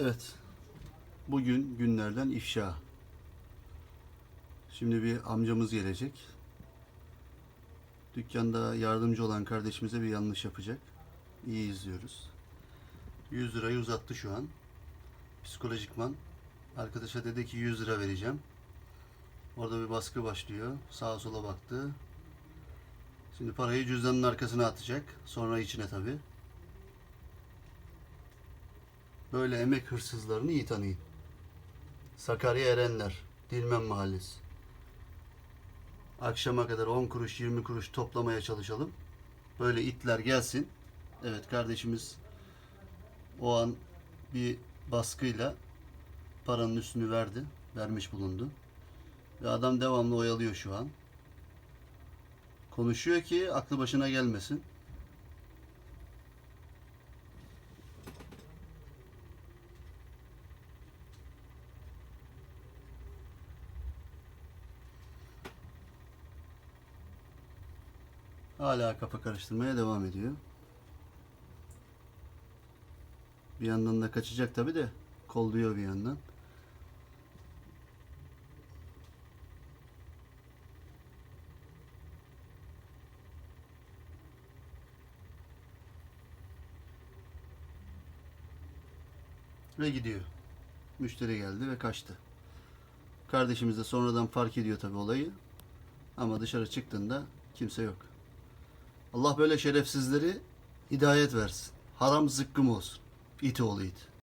Evet. Bugün günlerden ifşa. Şimdi bir amcamız gelecek. Dükkanda yardımcı olan kardeşimize bir yanlış yapacak. İyi izliyoruz. 100 lirayı uzattı şu an. Psikolojikman. Arkadaşa dedi ki 100 lira vereceğim. Orada bir baskı başlıyor. Sağa sola baktı. Şimdi parayı cüzdanın arkasına atacak. Sonra içine tabii. Böyle emek hırsızlarını iyi tanıyın. Sakarya Erenler, Dilmen Mahallesi. Akşama kadar 10 kuruş 20 kuruş toplamaya çalışalım. Böyle itler gelsin. Evet kardeşimiz o an bir baskıyla paranın üstünü verdi. Vermiş bulundu. Ve adam devamlı oyalıyor şu an. Konuşuyor ki aklı başına gelmesin. Hala kafa karıştırmaya devam ediyor. Bir yandan da kaçacak tabi de kolluyor bir yandan. Ve gidiyor. Müşteri geldi ve kaçtı. Kardeşimiz de sonradan fark ediyor tabi olayı. Ama dışarı çıktığında kimse yok. Allah böyle şerefsizleri hidayet versin. Haram zıkkım olsun. İt oğlu it.